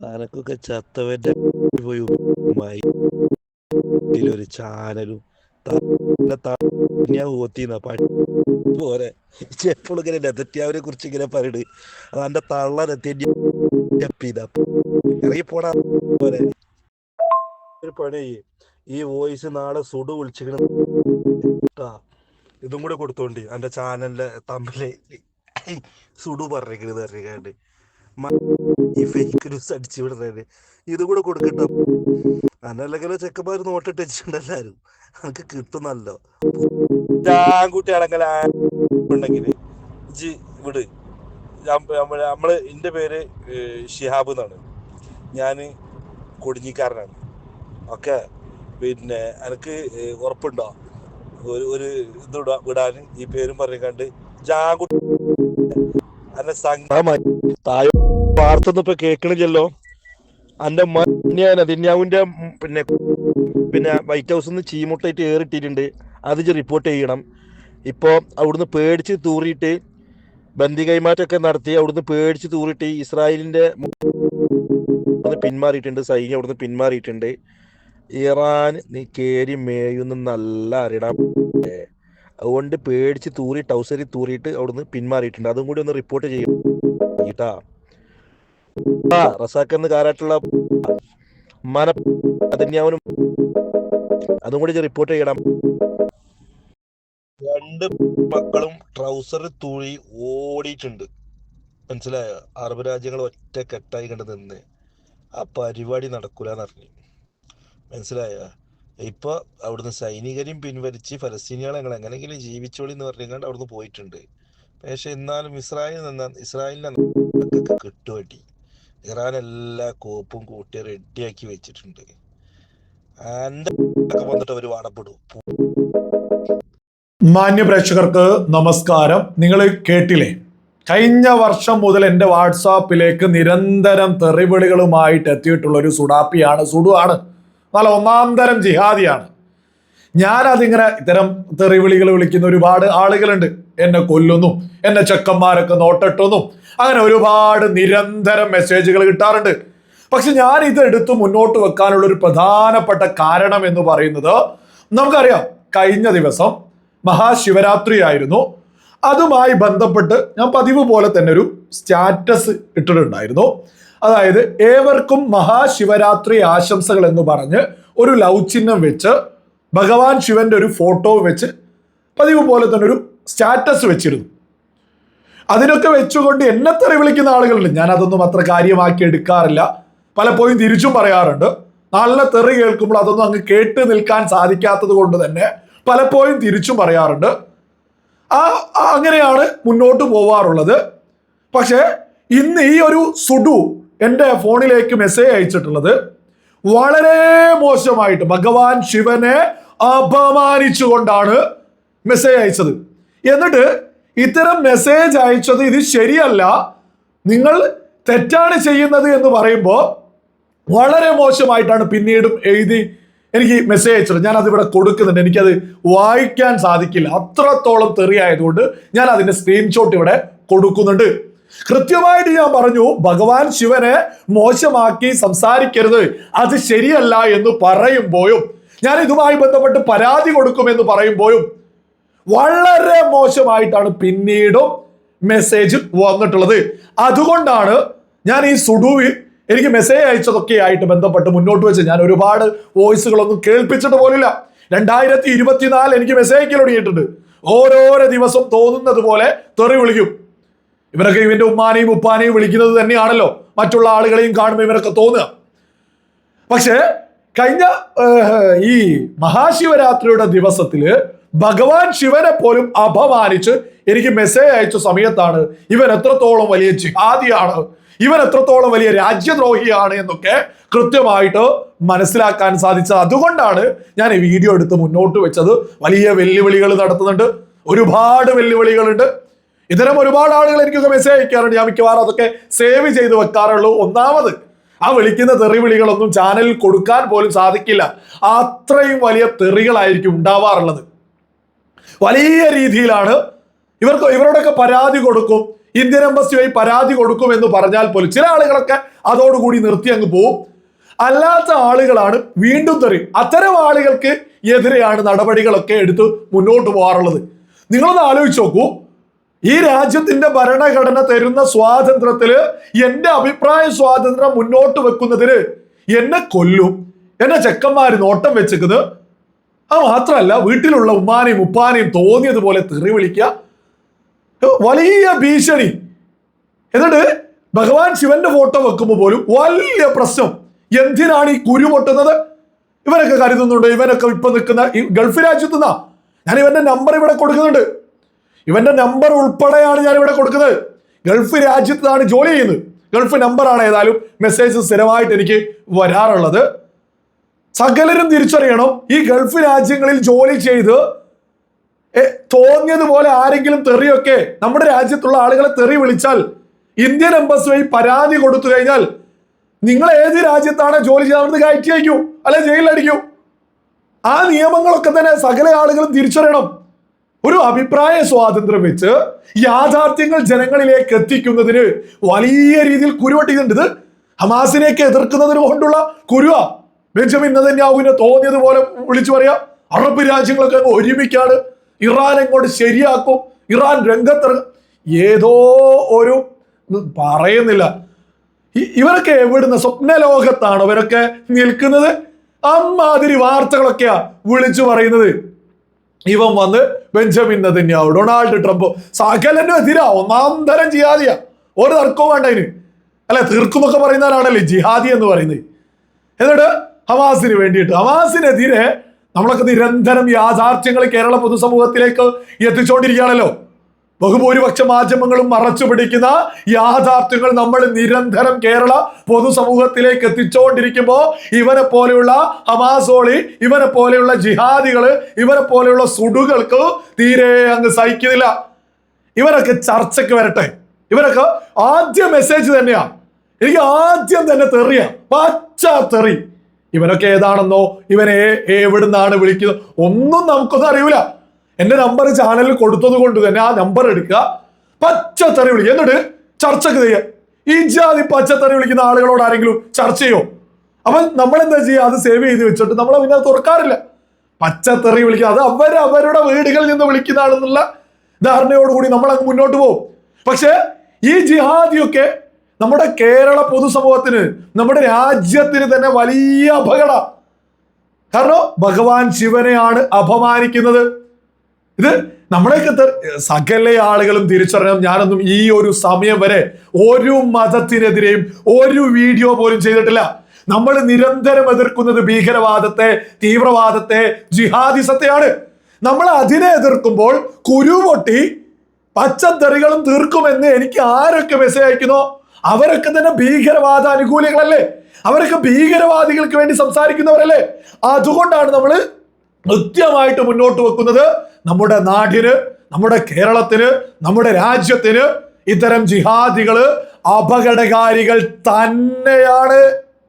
അനക്കൊക്കെ ചത്തവന്റെ പോയി ഒരു ചാനലും ഊത്തിന്ന പോലെ. എപ്പോഴും ഇങ്ങനെ നെതത്യാവിനെ കുറിച്ച് ഇങ്ങനെ പറയണ്. അത് എന്റെ തള്ള പോടാ. പോലെ. ഒരു പണി. ഈ വോയിസ് നാളെ സുഡു വിളിച്ചിട്ട് ഇതും കൂടെ കൊടുത്തോണ്ടി. എന്റെ ചാനലിന്റെ തമ്മിൽ. സുഡു പറഞ്ഞിരിക്കണത് അറിയാണ്ട്. ഈ ഫേക്ക് ന്യൂസ് അടിച്ചു വിടുന്നത് ഇതും കൂടെ കൊടുക്കട്ടോ. അനല്ലെങ്കിലോ ചെക്കന്മാർ നോട്ടിട്ട് വെച്ചിട്ടുണ്ടല്ലാരും നമുക്ക് കിട്ടുന്നല്ലോ. ആൺകുട്ടി ജി വിട്. ഞാൻ- നമ്മൾ എന്റെ പേര് ഷിഹാബ് എന്നാണ്. ഞാൻ കൊടിഞ്ഞിക്കാരനാണ്. ഓക്കെ പിന്നെ എനിക്ക് ഉറപ്പുണ്ടോ? ഒരു ഒരു ഇത് വിടാ വിടാന് ഈ പേരും പറഞ്ഞിക്കാണ്ട് ജാകുട്ടി അന്നെ സംഘമായി താഴെ വാർത്തൊന്നും ഇപ്പൊ കേൾക്കണില്ലല്ലോ. അന്റെ ദിന്യാവിന്റെ പിന്നെ പിന്നെ വൈറ്റ് ഹൗസിൽ നിന്ന് ചീമുട്ടായിട്ട് ഏറിട്ടിട്ടുണ്ട് അത് റിപ്പോർട്ട് ചെയ്യണം. ഇപ്പോൾ അവിടുന്ന് പേടിച്ച് തൂറിയിട്ട് ബന്ദി കൈമാറ്റമൊക്കെ നടത്തി അവിടുന്ന് പേടിച്ച് തൂറിയിട്ട് ഇസ്രായേലിന്റെ പിന്മാറിയിട്ടുണ്ട്. സൈന്യം അവിടുന്ന് പിന്മാറിയിട്ടുണ്ട്. ഇറാൻ കേരി മേയുന്ന നല്ല അറിയണം അതുകൊണ്ട് പേടിച്ച് തൂറി ടൗസറി തൂറിയിട്ട് അവിടുന്ന് പിന്മാറിയിട്ടുണ്ട്. അതും കൂടി ഒന്ന് റിപ്പോർട്ട് ചെയ്യും കേട്ടാ റസാക്കെന്ന് കാരായിട്ടുള്ള മന അതിന്യാവനും അതും കൂടി റിപ്പോർട്ട് ചെയ്യണം രണ്ട് മക്കളും ട്രൗസർ തൂഴി ഓടിയിട്ടുണ്ട്. മനസ്സിലായോ? അറബ് രാജ്യങ്ങൾ ഒറ്റ കെട്ടായി കണ്ട് നിന്ന് ആ പരിപാടി നടക്കൂലെന്ന് അറിഞ്ഞു. മനസ്സിലായോ? ഇപ്പൊ അവിടുന്ന് സൈനികരെയും പിൻവലിച്ച് ഫലസ്തീനികളെ ഞങ്ങൾ എങ്ങനെയെങ്കിലും ജീവിച്ചോളി എന്ന് പറഞ്ഞുകൊണ്ട് അവിടുന്ന് പോയിട്ടുണ്ട്. പക്ഷെ എന്നാലും ഇസ്രായേലിൽ നിന്ന് ഇസ്രായേലിനെ കിട്ടുവട്ടി ഇറാൻ എല്ലാ കോപ്പും കൂട്ടി റെഡിയാക്കി വെച്ചിട്ടുണ്ട്. എന്തൊക്കെ വന്നിട്ട് അവർ വാടപ്പെടും? മാന്യ പ്രേക്ഷകർക്ക് നമസ്കാരം. നിങ്ങൾ കേട്ടില്ലേ? കഴിഞ്ഞ വർഷം മുതൽ എന്റെ വാട്സാപ്പിലേക്ക് നിരന്തരം തെറിവിളികളുമായിട്ട് എത്തിയിട്ടുള്ള ഒരു സുഡാപ്പിയാണ്. സുഡു ആണ്. നല്ല ഒന്നാം തരം ജിഹാദിയാണ്. ഞാനതിങ്ങനെ ഇത്തരം തെറിവിളികൾ വിളിക്കുന്ന ഒരുപാട് ആളുകളുണ്ട്. എന്നെ കൊല്ലുന്നു എന്നെ ചെക്കന്മാരൊക്കെ നോട്ടിട്ടുന്നു. അങ്ങനെ ഒരുപാട് നിരന്തരം മെസ്സേജുകൾ കിട്ടാറുണ്ട്. പക്ഷെ ഞാൻ ഇത് എടുത്ത് മുന്നോട്ട് വെക്കാനുള്ള ഒരു പ്രധാനപ്പെട്ട കാരണം എന്ന് പറയുന്നത് നമുക്കറിയാം കഴിഞ്ഞ ദിവസം മഹാശിവരാത്രി ആയിരുന്നു അതുമായി ബന്ധപ്പെട്ട് ഞാൻ പതിവ് പോലെ തന്നെ ഒരു സ്റ്റാറ്റസ് ഇട്ടിട്ടുണ്ടായിരുന്നു. അതായത് ഏവർക്കും മഹാശിവരാത്രി ആശംസകൾ എന്ന് പറഞ്ഞ് ഒരു ലവ് ചിഹ്നം വെച്ച് ഭഗവാൻ ശിവന്റെ ഒരു ഫോട്ടോ വെച്ച് പതിവ് പോലെ തന്നെ ഒരു സ്റ്റാറ്റസ് വെച്ചിരുന്നു. അതിനൊക്കെ വെച്ചുകൊണ്ട് എന്നെ തെറി വിളിക്കുന്ന ആളുകളുണ്ട്. ഞാൻ അതൊന്നും അത്ര കാര്യമാക്കി എടുക്കാറില്ല. പലപ്പോഴും തിരിച്ചും പറയാറുണ്ട്. നല്ല തെറി കേൾക്കുമ്പോൾ അതൊന്നും അങ്ങ് കേട്ട് നിൽക്കാൻ സാധിക്കാത്തത് കൊണ്ട് തന്നെ പലപ്പോഴും തിരിച്ചും പറയാറുണ്ട്. ആ അങ്ങനെയാണ് മുന്നോട്ട് പോവാറുള്ളത്. പക്ഷേ ഇന്ന് ഈ ഒരു സുഡു എന്റെ ഫോണിലേക്ക് മെസ്സേജ് അയച്ചിട്ടുള്ളത് വളരെ മോശമായിട്ട് ഭഗവാൻ ശിവനെ അപമാനിച്ചുകൊണ്ടാണ് മെസ്സേജ് അയച്ചത്. എന്നിട്ട് ഇത്തരം മെസ്സേജ് അയച്ചത് ഇത് ശരിയല്ല. നിങ്ങൾ തെറ്റാണ് ചെയ്യുന്നത് എന്ന് പറയുമ്പോൾ വളരെ മോശമായിട്ടാണ് പിന്നീടും എഴുതി എനിക്ക് മെസ്സേജ് അയച്ചത്. ഞാൻ അതിവിടെ കൊടുക്കുന്നുണ്ട്. എനിക്കത് വായിക്കാൻ സാധിക്കില്ല. അത്രത്തോളം തെറിയായതുകൊണ്ട് ഞാൻ അതിന്റെ സ്ക്രീൻഷോട്ട് ഇവിടെ കൊടുക്കുന്നുണ്ട്. കൃത്യമായിട്ട് ഞാൻ പറഞ്ഞു ഭഗവാൻ ശിവനെ മോശമാക്കി സംസാരിക്കരുത്. അത് ശരിയല്ല എന്ന് പറയുമ്പോഴും ഞാൻ ഇതുമായി ബന്ധപ്പെട്ട് പരാതി കൊടുക്കുമെന്ന് പറയുമ്പോഴും വളരെ മോശമായിട്ടാണ് പിന്നീടും മെസ്സേജ് വന്നിട്ടുള്ളത്. അതുകൊണ്ടാണ് ഞാൻ ഈ സുഡുവിൽ എനിക്ക് മെസ്സേജ് അയച്ചതൊക്കെ ആയിട്ട് ബന്ധപ്പെട്ട് മുന്നോട്ട് വെച്ച് ഞാൻ ഒരുപാട് വോയിസുകളൊന്നും കേൾപ്പിച്ചിട്ട് പോലില്ല. രണ്ടായിരത്തി ഇരുപത്തിനാല് എനിക്ക് മെസ്സേജ് തുടങ്ങിയിട്ടുണ്ട് ഓരോരോ ദിവസം തോന്നുന്നത് പോലെ തെറി വിളിക്കും. ഇവരൊക്കെ ഇവന്റെ ഉമ്മാനെയും ഉപ്പാനെയും വിളിക്കുന്നത് തന്നെയാണല്ലോ. മറ്റുള്ള ആളുകളെയും കാണുമ്പോൾ ഇവരൊക്കെ തോന്നുക. പക്ഷേ കഴിഞ്ഞ ഈ മഹാശിവരാത്രിയുടെ ദിവസത്തിൽ ഭഗവാൻ ശിവനെ പോലും അപമാനിച്ച് എനിക്ക് മെസ്സേജ് അയച്ച സമയത്താണ് ഇവൻ എത്രത്തോളം വലിയ ജിഹാദിയാണ് ഇവൻ എത്രത്തോളം വലിയ രാജ്യദ്രോഹിയാണ് എന്നൊക്കെ കൃത്യമായിട്ട് മനസ്സിലാക്കാൻ സാധിച്ചത്. അതുകൊണ്ടാണ് ഞാൻ ഈ വീഡിയോ എടുത്ത് മുന്നോട്ട് വെച്ചത്. വലിയ വെല്ലുവിളികൾ നടത്തുന്നുണ്ട്. ഒരുപാട് വെല്ലുവിളികളുണ്ട്. ഇത്തരം ഒരുപാട് ആളുകൾ എനിക്കൊക്കെ മെസ്സേജ് അയക്കാറുണ്ട്. ഞാൻ മിക്കവാറും അതൊക്കെ സേവ് ചെയ്ത് വെക്കാറുള്ളൂ. ഒന്നാമത് ആ വിളിക്കുന്ന തെറി വിളികളൊന്നും ചാനലിൽ കൊടുക്കാൻ പോലും സാധിക്കില്ല. അത്രയും വലിയ തെറികളായിരിക്കും ഉണ്ടാവാറുള്ളത്. വലിയ രീതിയിലാണ് ഇവർക്ക് ഇവരോടൊക്കെ പരാതി കൊടുക്കും. ഇന്ത്യൻ എംബസി വഴി പരാതി കൊടുക്കുമെന്ന് പറഞ്ഞാൽ പോലും ചില ആളുകളൊക്കെ അതോടുകൂടി നിർത്തി അങ്ങ് പോവും. അല്ലാത്ത ആളുകളാണ് വീണ്ടും തെറിയും അത്തരം ആളുകൾക്ക് എതിരെയാണ് നടപടികളൊക്കെ എടുത്ത് മുന്നോട്ട് പോകാറുള്ളത്. നിങ്ങളൊന്ന് ആലോചിച്ച് നോക്കൂ. ഈ രാജ്യത്തിന്റെ ഭരണഘടന തരുന്ന സ്വാതന്ത്ര്യത്തിൽ എന്റെ അഭിപ്രായ സ്വാതന്ത്ര്യം മുന്നോട്ട് വെക്കുന്നതിന് എന്നെ കൊല്ലും. എന്നെ ചെക്കന്മാര് നോട്ടം വെച്ചത് അത് മാത്രമല്ല വീട്ടിലുള്ള ഉമ്മാനെയും ഉപ്പാനെയും തോന്നിയതുപോലെ തെറി വിളിക്കുക. വലിയ ഭീഷണി. എന്നിട്ട് ഭഗവാൻ ശിവന്റെ ഫോട്ടോ വെക്കുമ്പോൾ പോലും വലിയ പ്രശ്നം. എന്തിനാണ് ഈ കുരു പൊട്ടുന്നത്? ഇവരൊക്കെ കരുതുന്നുണ്ട് ഇവരൊക്കെ ഇപ്പൊ നിൽക്കുന്ന ഈ ഗൾഫ് രാജ്യത്തുനിന്നാ. ഞാൻ ഇവന്റെ നമ്പർ ഇവിടെ കൊടുക്കുന്നുണ്ട്. ഇവന്റെ നമ്പർ ഉൾപ്പെടെയാണ് ഞാൻ ഇവിടെ കൊടുക്കുന്നത്. ഗൾഫ് രാജ്യത്താണ് ജോലി ചെയ്യുന്നത്. ഗൾഫ് നമ്പറാണ് ഏതായാലും മെസ്സേജ് സ്ഥിരമായിട്ട് എനിക്ക് വരാറുള്ളത്. സകലരും തിരിച്ചറിയണം ഈ ഗൾഫ് രാജ്യങ്ങളിൽ ജോലി ചെയ്ത് തോന്നിയതുപോലെ ആരെങ്കിലും തെറിയൊക്കെ നമ്മുടെ രാജ്യത്തുള്ള ആളുകളെ തെറി വിളിച്ചാൽ ഇന്ത്യൻ എംബസി വഴി പരാതി കൊടുത്തു കഴിഞ്ഞാൽ നിങ്ങൾ ഏത് രാജ്യത്താണ് ജോലി ചെയ്ത് അവിടുന്ന് കയറ്റി അയക്കൂ അല്ലെ ജയിലിലടിക്കൂ. ആ നിയമങ്ങളൊക്കെ തന്നെ സകല ആളുകളും തിരിച്ചറിയണം. ഒരു അഭിപ്രായ സ്വാതന്ത്ര്യം വെച്ച് യാഥാർത്ഥ്യങ്ങൾ ജനങ്ങളിലേക്ക് എത്തിക്കുന്നതിന് വലിയ രീതിയിൽ കുരുവട്ടിയിട്ടുണ്ട് ഇത് ഹമാസിനെയൊക്കെ എതിർക്കുന്നതിന് കൊണ്ടുള്ള കുരുവ. ബെഞ്ചമിൻ നെതന്യാഹുവിനെ തോന്നിയതുപോലെ വിളിച്ചു പറയാം. അറബ് രാജ്യങ്ങളൊക്കെ അങ്ങ് ഒരുമിക്കാണ്. ഇറാൻ എങ്ങോട്ട് ശരിയാക്കും? ഇറാൻ രംഗത്തിറങ്ങും ഏതോ ഒരു പറയുന്നില്ല. ഇവരൊക്കെ എവിടുന്ന് സ്വപ്ന ലോകത്താണ് ഇവരൊക്കെ നിൽക്കുന്നത്? അമ്മാതിരി വാർത്തകളൊക്കെയാ വിളിച്ചു പറയുന്നത്. ഇവൻ വന്ന് ബെഞ്ചമിൻ നെതന്യാഹു ഡൊണാൾഡ് ട്രംപ് സകലനും എതിരാ ഒന്നാം തരം ജിഹാദിയാ. ഒരു തർക്കവും വേണ്ട ഇതിന് അല്ലെ തീർക്കുമൊക്കെ പറയുന്നവരാണല്ലേ ജിഹാദി എന്ന് പറയുന്നത്. എന്നിട്ട് ഹമാസിന് വേണ്ടിയിട്ട് ഹമാസിനെതിരെ നമ്മളൊക്കെ നിരന്തരം യാഥാർത്ഥ്യങ്ങൾ കേരള പൊതുസമൂഹത്തിലേക്ക് എത്തിച്ചുകൊണ്ടിരിക്കുകയാണല്ലോ ബഹുഭൂരിപക്ഷ മാധ്യമങ്ങളും മറച്ചു പിടിക്കുന്ന യാഥാർത്ഥ്യങ്ങൾ നമ്മൾ നിരന്തരം കേരള പൊതുസമൂഹത്തിലേക്ക് എത്തിച്ചുകൊണ്ടിരിക്കുമ്പോൾ ഇവരെ പോലെയുള്ള ഹമാസോളി ഇവരെ പോലെയുള്ള ജിഹാദികൾ ഇവരെ പോലെയുള്ള സുഡുകൾക്ക് തീരെ അങ്ങ് സഹിക്കുന്നില്ല. ഇവരൊക്കെ ചർച്ചയ്ക്ക് വരട്ടെ. ഇവരൊക്കെ ആദ്യ മെസ്സേജ് തന്നെയാ. എനിക്ക് ആദ്യം തന്നെ തെറിയ. പച്ച തെറി ഇവനൊക്കെ ഏതാണെന്നോ ഇവനെ എവിടുന്നാണ് വിളിക്കുന്നത്? ഒന്നും നമുക്കൊന്നും അറിയൂല. എന്റെ നമ്പർ ചാനലിൽ കൊടുത്തത് കൊണ്ട് തന്നെ ആ നമ്പർ എടുക്കുക. പച്ചത്തറി തെറി വിളിക്കുക എന്നിട്ട് ചർച്ചക്ക് ചെയ്യുക ഈ ജാതി പച്ചത്തെറി വിളിക്കുന്ന ആളുകളോട് ആരെങ്കിലും ചർച്ച ചെയ്യോ? നമ്മൾ എന്താ ചെയ്യുക? അത് സേവ് ചെയ്ത് വെച്ചിട്ട് നമ്മളെ പിന്നെ തുറക്കാറില്ല. പച്ചത്തെറി വിളിക്കുക. അത് അവർ അവരുടെ വീടുകളിൽ നിന്ന് വിളിക്കുന്ന വിളിക്കുന്നതാണെന്നുള്ള ധാരണയോടുകൂടി നമ്മൾ അങ്ങ് മുന്നോട്ട് പോകും. പക്ഷേ ഈ ജിഹാദിയൊക്കെ നമ്മുടെ കേരള പൊതുസമൂഹത്തിന് നമ്മുടെ രാജ്യത്തിന് തന്നെ വലിയ അപകട കാരണം ഭഗവാൻ ശിവനെയാണ് അപമാനിക്കുന്നത്. ഇത് നമ്മളെയൊക്കെ സകല ആളുകളും തിരിച്ചറിയണം ഞാനൊന്നും ഈ ഒരു സമയം വരെ ഒരു മതത്തിനെതിരെയും ഒരു വീഡിയോ പോലും ചെയ്തിട്ടില്ല. നമ്മൾ നിരന്തരം എതിർക്കുന്നത് ഭീകരവാദത്തെ തീവ്രവാദത്തെ ജിഹാദിസത്തെയാണ്. നമ്മൾ അതിനെ എതിർക്കുമ്പോൾ കുരുപൊട്ടി പച്ചത്തെറികളും തീർക്കുമെന്ന് എനിക്ക് ആരൊക്കെ മെസ്സേജ് അയക്കുന്നോ? അവരൊക്കെ തന്നെ ഭീകരവാദ അനുകൂലികളല്ലേ? അവരൊക്കെ ഭീകരവാദികൾക്ക് വേണ്ടി സംസാരിക്കുന്നവരല്ലേ? അതുകൊണ്ടാണ് നമ്മൾ കൃത്യമായിട്ട് മുന്നോട്ട് വെക്കുന്നത്. നമ്മുടെ നാടിന് നമ്മുടെ കേരളത്തിന് നമ്മുടെ രാജ്യത്തിന് ഇത്തരം ജിഹാദികൾ അപകടകാരികൾ തന്നെയാണ്.